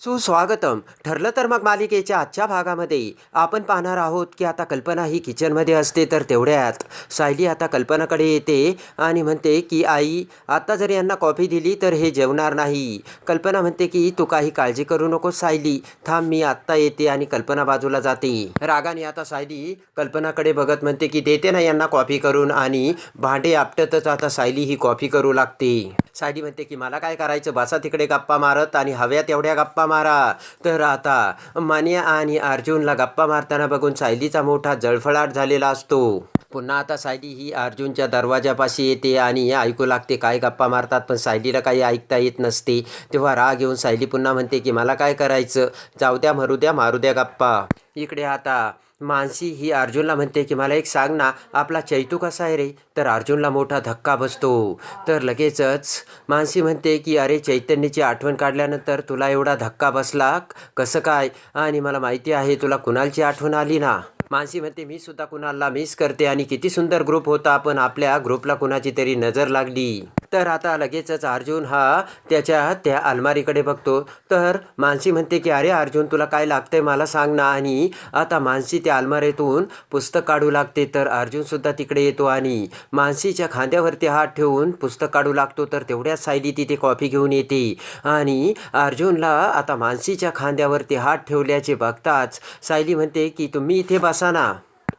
सुस्वागतम. ठरलं तर मग मालिकेच्या आजच्या भागामध्ये. आपण पाहणार आहोत की आता कल्पना ही किचनमध्ये असते तर तेवढ्यात. सायली आता कल्पनाकडे येते आणि म्हणते की आई आता जर यांना कॉफी दिली तर हे जेवणार नाही. कल्पना म्हणते की तू काही काळजी करू नको सायली. थांब मी आत्ता येते आणि कल्पना बाजूला जाते. रागाने आता सायली कल्पनाकडे बघत म्हणते की देते ना यांना कॉफी करून आणि भांडे आपटतच आता सायली ही कॉफी करू लागते. सायली म्हणते की मला काय करायचं? बसा तिकडे गप्पा मारत आणि हव्या तेवढ्या गप्पा मारा. तर आता मान्या आणि अर्जुनला गप्पा मारताना बघून सायलीचा मोठा जळफळाट झालेला असतो. पुन्हा आता सायली ही अर्जुनच्या दरवाजापाशी येते आणि ऐकू लागते काय गप्पा मारतात? पण सायलीला काही ऐकता येत नसते. तेव्हा राग येऊन सायली पुन्हा म्हणते की मला काय करायचं? जाऊ द्या मरू द्या मारू द्या गप्पा. इकडे आता मानसी ही अर्जुनला म्हणते की मला एक सांग ना आपला चैतू कसा आहे रे? तर अर्जुनला मोठा धक्का बसतो. तर लगेचच मानसी म्हणते की अरे चैतन्याची आठवण काढल्यानंतर तुला एवढा धक्का बसला? कसं काय? आणि मला माहिती आहे तुला कुणालची आठवण आली ना? मानसी म्हणते मी सुद्धा कुणाला मिस करते आणि किती सुंदर ग्रुप होता पण आपल्या ग्रुपला कुणाची तरी नजर लागली. तर आता लगेचच अर्जुन हा त्याच्या त्या अलमारीकडे बघतो. तर मानसी म्हणते की अरे अर्जुन तुला काय लागतंय मला सांग ना. आणि आता मानसी त्या अलमारीतून पुस्तक काढू लागते तर अर्जुनसुद्धा तिकडे येतो आणि मानसीच्या खांद्यावरती हात ठेवून पुस्तक काढू लागतो. तर तेवढ्याच सायली तिथे कॉफी घेऊन येते आणि अर्जुनला आता मानसीच्या खांद्यावरती हात ठेवल्याचे बघताच सायली म्हणते की तुम्ही इथे बसा. ना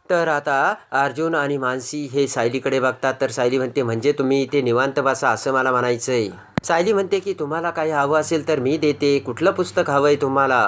तर आता अर्जुन आणि मानसी हे सायलीकडे बघतात. तर सायली म्हणते म्हणजे तुम्ही इथे निवांत बसा असं मला म्हणायचं आहे सायली म्हणते की तुम्हाला काही हवं असेल तर मी देते. कुठलं पुस्तक हवं आहे तुम्हाला?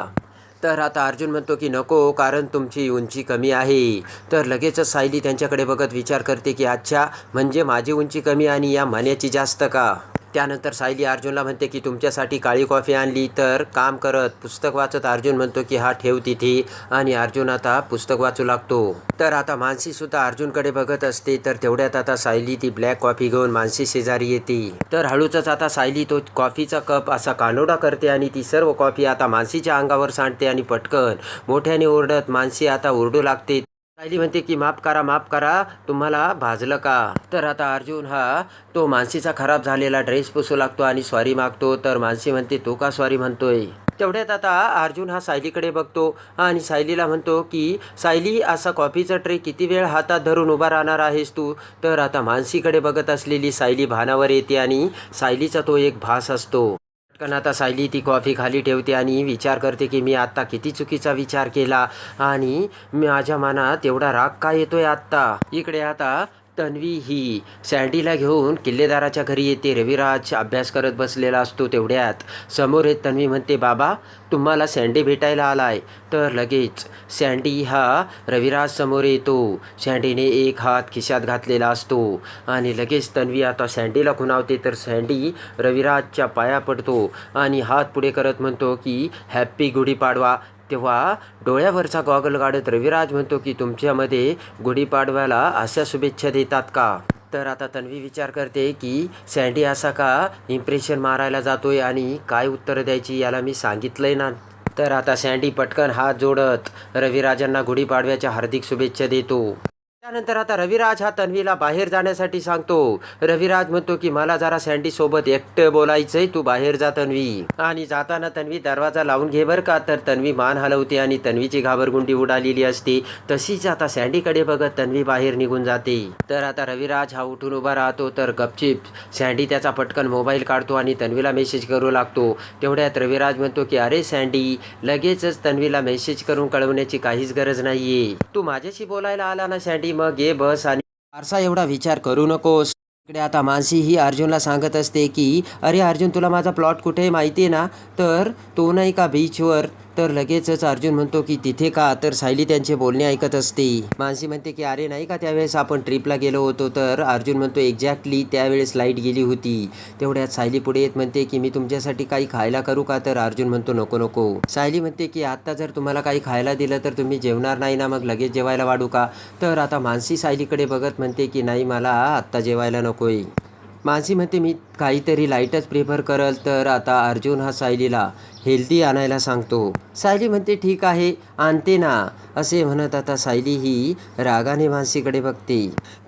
तर आता अर्जुन म्हणतो की नको कारण तुमची उंची कमी आहे. तर लगेचच सायली त्यांच्याकडे बघत विचार करते की अच्छा म्हणजे माझी उंची कमी आणि या म्हण्याची जास्त का? त्यानंतर सायली अर्जुनला म्हणते की तुमच्यासाठी काळी कॉफी आणली तर काम करत पुस्तक वाचत अर्जुन म्हणतो की हा ठेव तिथे आणि अर्जुन आता पुस्तक वाचू लागतो. तर आता मानसी सुद्धा अर्जुनकडे बघत असते तर तेवढ्यात आता सायली ती ब्लॅक कॉफी घेऊन मानसी शेजारी येते. तर हळूचच आता सायली तो कॉफीचा कप असा कानोडा करते आणि ती सर्व कॉफी आता मानसीच्या अंगावर सांडते आणि पटकन मोठ्याने ओरडत मानसी आता ओरडू लागते. सायली म्हणते की माफ करा माफ करा तुम्हाला भाजलं का? तर आता अर्जुन हा तो मानसीचा खराब झालेला ड्रेस पुसू लागतो आणि सॉरी मागतो. तर मानसी म्हणते तो का सॉरी म्हणतोय? तेवढ्यात आता अर्जुन हा सायलीकडे बघतो आणि सायलीला म्हणतो की सायली असा कॉफीचा ट्रे किती वेळ हातात धरून उभा राहणार आहेस तू? तर आता मानसीकडे बघत असलेली सायली भानावर येते आणि सायलीचा तो एक भास असतो. पटकन आता सायली ती कॉफी खाली ठेवते आणि विचार करते की मी आत्ता किती चुकीचा विचार केला आणि माझ्या मनात एवढा राग का येतोय आत्ता? इकडे आता तन्वी ही सँडीला घेऊन किल्लेदाराच्या घरी येते. रविराज अभ्यास करत बसलेला असतो तेवढ्यात. समोर येत तन्वी म्हणते बाबा तुम्हाला सँडी भेटायला आलाय. तर लगेच सँडी हा रविराज समोर येतो. सँडीने एक हात खिशात घातलेला असतो आणि लगेच तन्वी आता सँडीला खुणावते. तर सँडी रविराजच्या पाया पडतो आणि हात पुढे करत म्हणतो की हॅप्पी गुढीपाडवा. तेव्हा डोळ्यावरचा गॉगल काढत रविराज म्हणतो की तुमच्यामध्ये गुढीपाडव्याला अशा शुभेच्छा देतात का? तर आता तन्वी विचार करते की सँडी असा का इम्प्रेशन मारायला जातोय आणि काय उत्तर द्यायची याला मी सांगितलंय ना? तर आता सँडी पटकन हात जोडत रविराजांना गुढीपाडव्याच्या हार्दिक शुभेच्छा देतो. त्यानंतर आता रविराज हा तन्वीला बाहेर जाण्यासाठी सांगतो. रविराज म्हणतो की मला जरा सँडी सोबत एकटं बोलायचंय तू बाहेर जा तन्वी. आणि जाताना तन्वी दरवाजा लावून घे बर का? तर तन्वी मान हलवते आणि तन्वीची घाबरगुंडी उडालेली असते. तशीच आता सँडीकडे बघत तन्वी बाहेर निघून जाते. तर आता रविराज हा उठून उभा राहतो तर गपचिप सँडी त्याचा पटकन मोबाईल काढतो आणि तन्वीला मेसेज करू लागतो. तेवढ्यात रविराज म्हणतो की अरे सँडी लगेचच तन्वीला मेसेज करून कळवण्याची काहीच गरज नाहीये. तू माझ्याशी बोलायला आला ना सँडी मग ये बस आणि फारसा एवढा विचार करू नकोस. इकडे आता मानसी ही अर्जुनला सांगत असते की अरे अर्जुन तुला माझा प्लॉट कुठे माहिती आहे ना? तर तो नाही का बीचवर तर लगेचच अर्जुन म्हणतो की तिथे का? तर सायली त्यांचे बोलणे ऐकत असते. मानसी म्हणते की अरे नाही का त्यावेळेस आपण ट्रिपला गेलो होतो तर अर्जुन म्हणतो एक्झॅक्टली त्यावेळेस लाइट गेली होती. तेवढ्यात सायली पुढे येत म्हणते की मी तुमच्यासाठी काही खायला करू का? तर अर्जुन म्हणतो नको नको. सायली म्हणते की आत्ता जर तुम्हाला काही खायला दिलं तर तुम्ही जेवणार नाही ना मग लगेच जेवायला वाढू का? तर आता मानसी सायलीकडे बघत म्हणते की नाही मला आत्ता जेवायला नकोय. मानसी म्हणते मी काहीतरी लाईटच प्रिफर करल तर आता अर्जुन हा सायलीला हेल्दी आणायला सांगतो. सायली म्हणते ठीक आहे आणते ना. असे म्हणत आता सायली ही रागाने मानसीकडे बघते.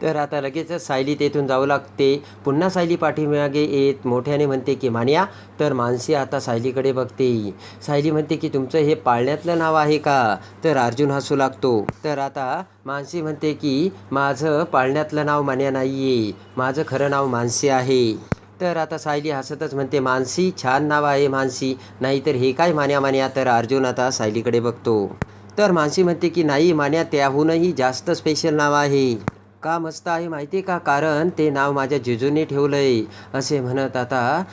तर आता लगेचच सायली तेथून जाऊ लागते. पुन्हा सायली पाठीमागे येत मोठ्याने म्हणते की मान्या तर मानसी आता सायलीकडे बघते. सायली म्हणते की तुमचं हे पाळण्यातलं नाव आहे का? तर अर्जुन हसू लागतो. तर आता मानसी म्हणते की माझं पाळण्यातलं नाव मान्या नाही आहे माझं खरं नाव मानसी आहे. तर आता सायली हसतच म्हणते मानसी छान नाव आहे मानसी नाहीतर हे काय मान्या मान्या तर अर्जुन आता सायलीकडे बघतो. तर मानसी म्हणते की नाही मान्या त्याहूनही जास्त स्पेशल नाव आहे. का मस्त आहे माहिती आहे का? कारण ते नाव माझ्या जिजूने ठेवलं आहे असे म्हणत आता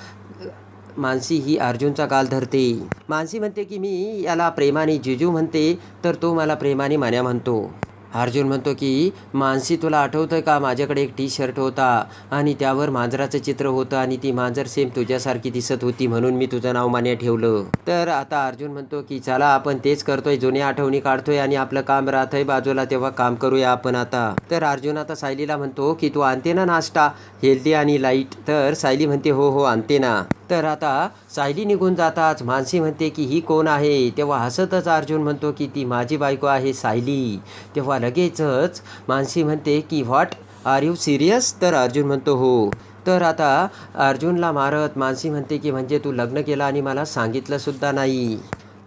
मानसी ही अर्जुनचा गाल धरते. मानसी म्हणते की मी याला प्रेमाने जिजू म्हणते तर तो मला प्रेमाने मान्या म्हणतो. अर्जुन म्हणतो की मानसी तुला आठवतं का? माझ्याकडे एक टी शर्ट होता आणि त्यावर मांजराचं चित्र होतं आणि ती मांजर सेम तुझ्यासारखी दिसत होती म्हणून मी तुझं नाव मान्य ठेवलं. तर आता अर्जुन म्हणतो की चला आपण तेच करतोय जुन्या आठवणी काढतोय आणि आपलं काम राहतंय बाजूला तेव्हा काम करूया आपण आता. तर अर्जुन आता सायलीला म्हणतो की तू आणते ना नाश्ता? हेल्दी आणि लाइट तर सायली म्हणते हो हो आणते ना. तर आता सायली निघून जाताच मानसी म्हणते की ही कोण आहे? तेव्हा हसतच अर्जुन म्हणतो की ती माझी बायको आहे सायली. तेव्हा लगेचच मानसी म्हणते की व्हॉट आर यू सिरियस तर अर्जुन म्हणतो हो. तर आता अर्जुनला मारत मानसी म्हणते की म्हणजे तू लग्न केलं आणि मला सांगितलंसुद्धा नाही.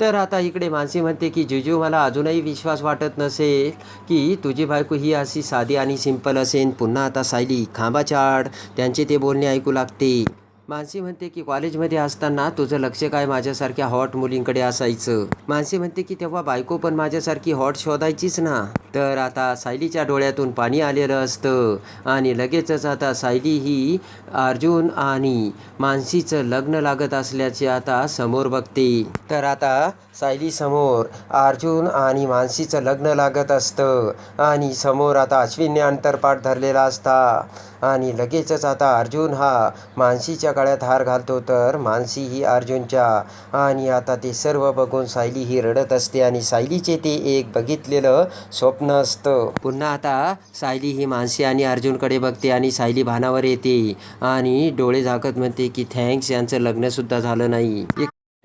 तर आता इकडे मानसी म्हणते की जिजू मला अजूनही विश्वास वाटत नसेल की तुझी बायको ही अशी साधी आणि सिंपल असेल पुन्हा आता सायली खांबाच्या आड त्यांचे ते बोलणे ऐकू लागते. मानसी म्हणते की कॉलेजमध्ये असताना तुझं लक्ष काय माझ्यासारख्या हॉट मुलींकडे असायचं? मानसी म्हणते की तेव्हा बायको पण माझ्यासारखी हॉट शोधायचीच ना. तर आता सायलीच्या डोळ्यातून पाणी आलेलं असतं. आणि लगेचच आता सायली ही अर्जुन आणि मानसीचं लग्न लागत असल्याचे आता समोर बघते. तर आता सायलीसमोर अर्जुन आणि मानसीचं लग्न लागत असतं. आणि समोर आता अश्विनने अंतरपाठ धरलेला असता. आणि लगेचच आता अर्जुन हा मानसीच्या गळ्यात हार घालतो तर मानसी ही अर्जुनच्या. आणि आता ते सर्व बघून सायली ही रडत असते आणि सायलीचे ते एक बघितलेलं स्वप्न असतं. पुन्हा आता सायली ही मानसी आणि अर्जुनकडे बघते आणि सायली भानावर येते. आणि डोळे झाकत म्हणते की थँक्स यांचं लग्नसुद्धा झालं नाही.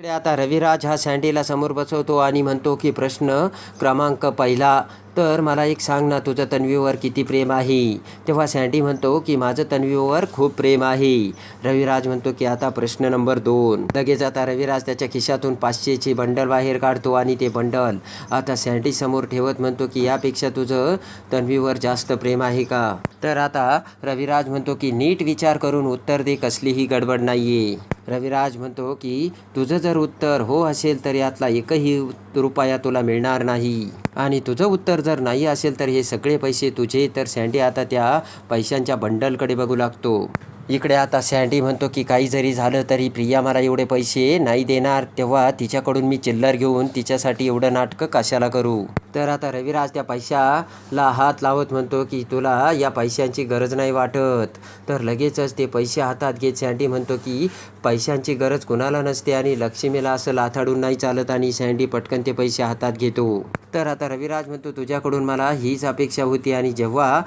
इकडे आता रविराज हा सँडीला समोर बसवतो आणि म्हणतो की प्रश्न क्रमांक पहिला तर मला एक सांग ना तुझं तन्वीवर किती प्रेम आहे? तेव्हा सँडी म्हणतो की माझं तन्वीवर खूप प्रेम आहे. रविराज म्हणतो की आता प्रश्न नंबर दोन. लगेच आता रविराज त्याच्या खिशातून पाचशेची बंडल बाहेर काढतो आणि ते बंडल आता सँडी समोर ठेवत म्हणतो की यापेक्षा तुझं तन्वीवर जास्त प्रेम आहे का? तर आता रविराज म्हणतो की नीट विचार करून उत्तर दे कसलीही गडबड नाहीये. रविराज म्हणतो की तुझं जर उत्तर हो असेल तर यातला एकही रुपया तुला मिळणार नाही. आणि तुझं उत्तर जर नाही असेल तर हे सगळे पैसे तुझे तर सँडी आता त्या पैशांच्या बंडलकडे बघू लागतो. इकडे आता सँडी म्हणतो की काही जरी झालं तरी प्रिया मला एवढे पैसे नाही देणार तेव्हा तिच्याकडून मी चिल्लर घेऊन तिच्यासाठी एवढं नाटकं कशाला करू? तर आता रविराज त्या पैशाला हात लावत म्हणतो की तुला या पैशांची गरज नाही वाटत. तर लगेचच ते पैसे हातात घेत सँडी म्हणतो की पैशांची गरज कुणाला नसते आणि लक्ष्मीला असं लाथाडून नाही चालत आणि सँडी पटकन ते पैसे हातात घेतो. तर आता रविराज म्हणतो तुझ्याकडून मला हीच अपेक्षा होती आणि जेव्हा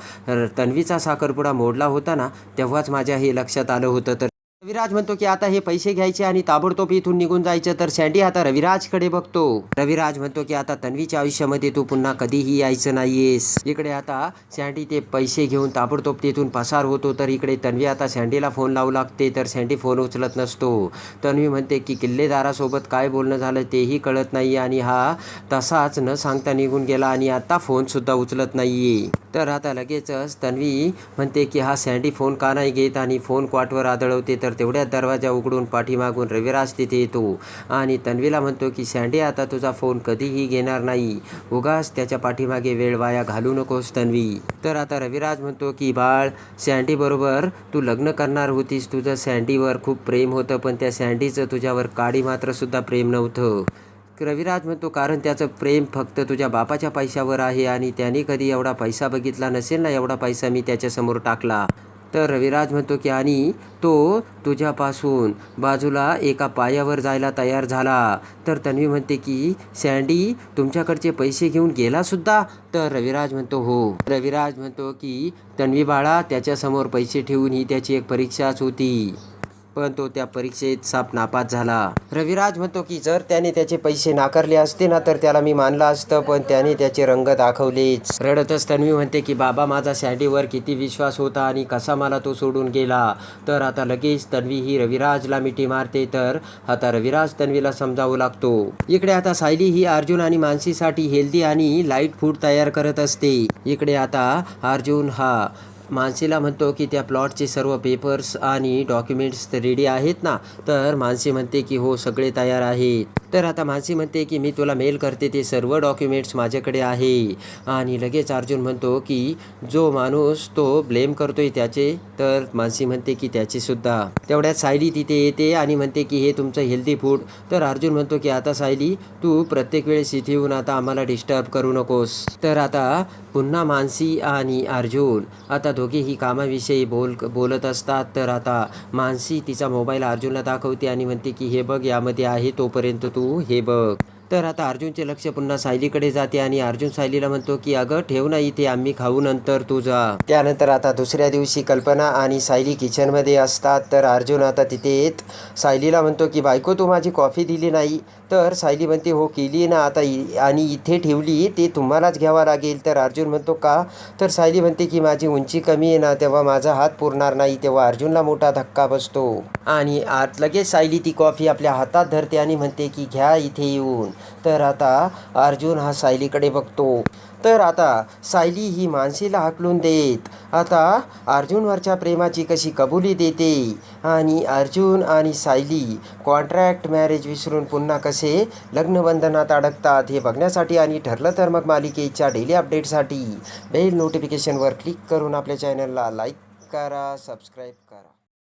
तन्वीचा साखरपुडा मोडला होता ना तेव्हाच माझ्या हे लक्षात आलं होतं. तर रविराज म्हणतो की आता हे पैसे घ्यायचे आणि ताबडतोब इथून निघून जायचं तर सँडी आता रविराजकडे बघतो. रविराज म्हणतो की आता तन्वीच्या आयुष्यामध्ये तू पुन्हा कधीही यायचं नाहीयेस. इकडे आता सँडी ते पैसे घेऊन ताबडतोब तिथून पसार होतो तर इकडे तन्वी आता सँडीला फोन लावू लागते तर सँडी फोन उचलत नसतो. तन्वी म्हणते की किल्लेदारासोबत काय बोलणं झालं तेही कळत नाही आणि हा तसाच न सांगता निघून गेला आणि आता फोनसुद्धा उचलत नाहीये. तर आता लगेचच तन्वी म्हणते की हा सँडी फोन का नाही घेत आणि फोन क्वाटवर आदळवते तर तेवढ्यात दरवाजा उघडून पाठीमागून रविराज तिथे येतो आणि तन्वीला म्हणतो की सँडी आता तुझा फोन कधीही घेणार नाही. उगाच त्याच्या पाठीमागे वेळ वाया घालू नकोस तन्वी. तर आता रविराज म्हणतो की बाळ सँडीबरोबर तू लग्न करणार होतीस. तुझं सँडीवर खूप प्रेम होतं पण त्या सँडीचं तुझ्यावर काडी मात्रसुद्धा प्रेम नव्हतं. रविराज म्हणतो कारण त्याचं प्रेम फक्त तुझ्या बापाच्या पैशावर आहे आणि त्याने कधी एवढा पैसा बघितला नसेल ना एवढा पैसा मी त्याच्यासमोर टाकला. तर रविराज म्हणतो की आणि तो तुझ्यापासून बाजूला एका पायावर जायला तयार झाला. तर तन्वी म्हणते की सँडी तुमच्याकडचे पैसे घेऊन गेलासुद्धा तर रविराज म्हणतो हो. रविराज म्हणतो की तन्वी बाळा त्याच्यासमोर पैसे ठेवून ही त्याची एक परीक्षाच होती. पण तो त्या परीक्षेत साप नापास झाला. रविराज म्हणतो की जर त्याने त्याचे पैसे नाकारले असते ना तर त्याला मी मानलं असतं पण त्याने त्याचे रंग दाखवलेच. रडतच तन्वी म्हणते की बाबा माझा सॅडीवर किती विश्वास होता आणि कसा मला तो सोडून गेला? तर आता लगेच तन्वी ही रविराजला मिठी मारते तर आता रविराज तन्वीला समजावू लागतो. इकडे आता सायली ही अर्जुन आणि मानसीसाठी हेल्दी आणि लाइट फूड तयार करत असते. इकडे आता अर्जुन हा मानसीला म्हणतो की त्या प्लॉटचे सर्व पेपर्स आणि डॉक्युमेंट्स रेडी आहेत ना तर मानसी म्हणते की हो सगळे तयार आहेत. तर आता मानसी म्हणते की मी तुला मेल करते ते सर्व डॉक्युमेंट्स माझ्याकडे आहे. आणि लगेच अर्जुन म्हणतो की जो माणूस तो ब्लेम करतोय त्याचे तर मानसी म्हणते की त्याचे सुद्धा. तेवढ्यात सायली तिथे येते आणि म्हणते की हे तुमचं हेल्दी फूड तर अर्जुन म्हणतो की आता सायली तू प्रत्येक वेळेस इथे येऊन आता आम्हाला डिस्टर्ब करू नकोस. तर आता पुन्हा मानसी आणि अर्जुन आता दोघेही कामाविषयी बोल बोलत असतात. तर आता मानसी तिचा मोबाईल अर्जुनला दाखवते आणि म्हणते की हे बघ यामध्ये आहे तोपर्यंत तू हे बघ. तर आता अर्जुनचे लक्ष पुन्हा सायलीकडे जाते आणि अर्जुन सायलीला म्हणतो की अगं ठेव ना इथे आम्ही खाऊ नंतर तू जा. त्यानंतर आता दुसऱ्या दिवशी कल्पना आणि सायली किचनमध्ये असतात. तर अर्जुन आता तिथे येत सायलीला म्हणतो की बायको तू माझी कॉफी दिली नाही. तर सायली म्हणते हो केली ना आता आणि इथे ठेवली ते तुम्हालाच घ्यावा लागेल. तर अर्जुन म्हणतो का? तर सायली म्हणते की माझी उंची कमी आहे ना तेव्हा माझा हात पुरणार नाही. तेव्हा अर्जुनला मोठा धक्का बसतो. आणि आत लगेच सायली ती कॉफी आपल्या हातात धरते आणि म्हणते की घ्या इथे येऊन. तर आता अर्जुन हा सायलीकडे बघतो. तर आता सायली ही मानसीला हाकलून देत. आता अर्जुनवरच्या प्रेमाची कशी कबुली देते? आणि अर्जुन आणि सायली कॉन्ट्रॅक्ट मॅरेज विसरून पुन्हा कसे लग्नबंधनात अडकतात हे बघण्यासाठी आणि ठरलं तर मग मालिकेच्या डेली अपडेटसाठी बेल नोटिफिकेशनवर क्लिक करून आपल्या चॅनलला लाईक करा सबस्क्राईब करा.